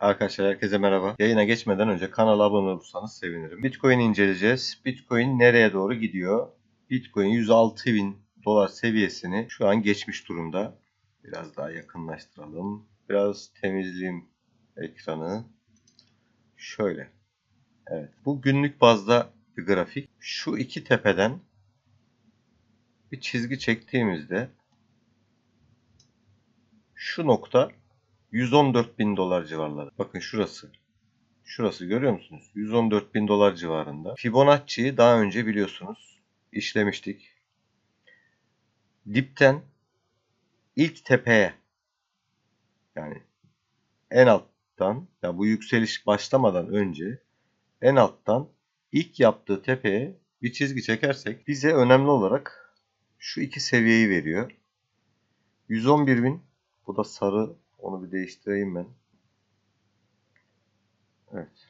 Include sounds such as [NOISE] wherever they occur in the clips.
Arkadaşlar herkese merhaba. Yayına geçmeden önce kanala abone olursanız sevinirim. Bitcoin inceleyeceğiz. Bitcoin nereye doğru gidiyor? Bitcoin 106 bin dolar seviyesini şu an geçmiş durumda. Biraz daha yakınlaştıralım. Biraz temizleyeyim ekranı. Şöyle. Evet. Bu günlük bazda bir grafik. Şu iki tepeden bir çizgi çektiğimizde şu nokta 114 bin dolar civarları. Bakın şurası. Şurası görüyor musunuz? 114 bin dolar civarında. Fibonacci'yi daha önce biliyorsunuz işlemiştik. Dipten ilk tepeye yani en alttan ya bu yükseliş başlamadan önce en alttan ilk yaptığı tepeye bir çizgi çekersek bize önemli olarak şu iki seviyeyi veriyor. 111 bin bu da sarı onu bir değiştireyim ben. Evet.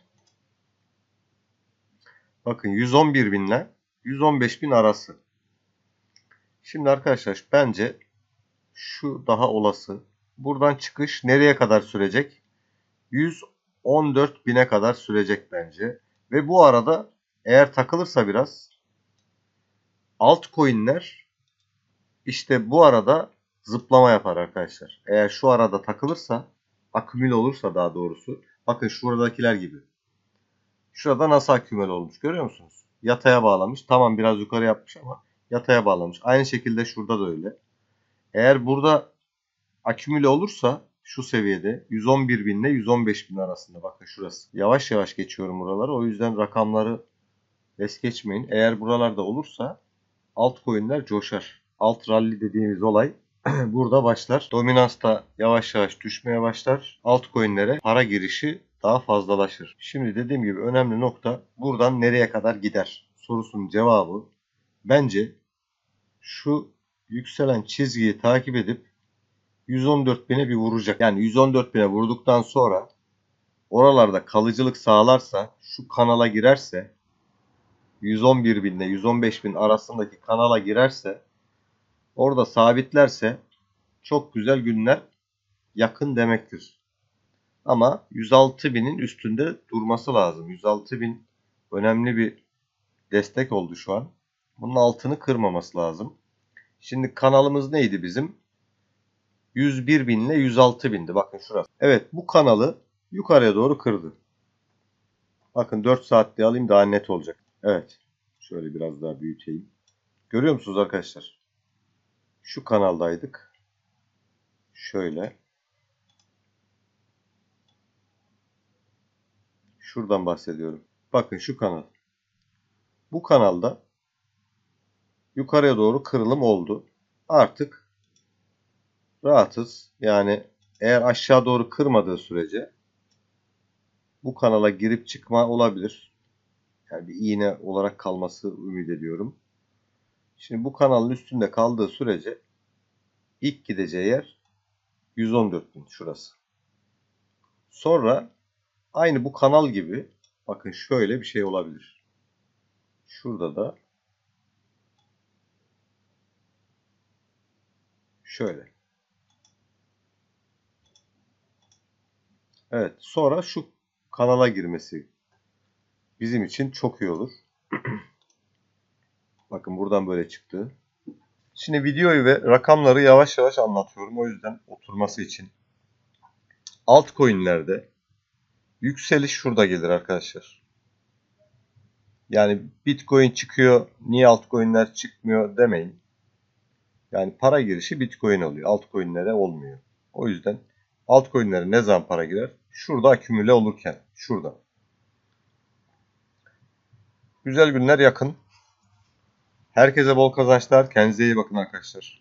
Bakın 111 binle 115 bin arası. Şimdi arkadaşlar bence şu daha olası. Buradan çıkış nereye kadar sürecek? 114 bine kadar sürecek bence. Ve bu arada eğer takılırsa biraz altcoin'ler işte bu arada zıplama yapar arkadaşlar. Eğer şu arada takılırsa, akümül olursa daha doğrusu. Bakın şuradakiler gibi. Şurada nasıl akümül olmuş görüyor musunuz? Yataya bağlamış. Tamam biraz yukarı yapmış ama yataya bağlamış. Aynı şekilde şurada da öyle. Eğer burada akümüle olursa şu seviyede 111 bin ile 115 bin arasında bakın şurası. Yavaş yavaş geçiyorum buraları. O yüzden rakamları es geçmeyin. Eğer buralarda olursa altcoin'ler coşar. Alt rally dediğimiz olay [CLEARS THROAT] burada başlar. Dominans da yavaş yavaş düşmeye başlar. Altcoin'lere para girişi daha fazlalaşır. Şimdi dediğim gibi önemli nokta buradan nereye kadar gider sorusunun cevabı bence şu yükselen çizgiyi takip edip 114 bine bir vuracak. Yani 114 bine vurduktan sonra oralarda kalıcılık sağlarsa şu kanala girerse 111 bin ile 115 bin arasındaki kanala girerse orada sabitlerse çok güzel günler yakın demektir. Ama 106 binin üstünde durması lazım. 106 bin önemli bir destek oldu şu an. Bunun altını kırmaması lazım. Şimdi kanalımız neydi bizim? 101 bin ile 106 bindi. Bakın şurası. Evet bu kanalı yukarıya doğru kırdı. Bakın 4 saatte alayım daha net olacak. Evet. Şöyle biraz daha büyüteyim. Görüyor musunuz arkadaşlar? Şu kanaldaydık. Şöyle. Şuradan bahsediyorum. Bakın şu kanal. Bu kanalda yukarıya doğru kırılım oldu. Artık rahatız. Yani eğer aşağı doğru kırmadığı sürece bu kanala girip çıkma olabilir. Yani bir iğne olarak kalması ümit ediyorum. Şimdi bu kanalın üstünde kaldığı sürece ilk gideceği yer 114 bin şurası. Sonra aynı bu kanal gibi bakın şöyle bir şey olabilir. Şurada da şöyle. Evet sonra şu kanala girmesi bizim için çok iyi olur. [CLEARS THROAT] Bakın buradan böyle çıktı. Şimdi videoyu ve rakamları yavaş yavaş anlatıyorum. O yüzden oturması için. Altcoin'lerde yükseliş şurada gelir arkadaşlar. Yani Bitcoin çıkıyor, niye altcoin'ler çıkmıyor demeyin. Yani para girişi Bitcoin oluyor. Altcoin'lere olmuyor. O yüzden altcoin'lere ne zaman para girer? Şurada akümüle olurken. Şurada. Güzel günler yakın. Herkese bol kazançlar. Kendinize iyi bakın arkadaşlar.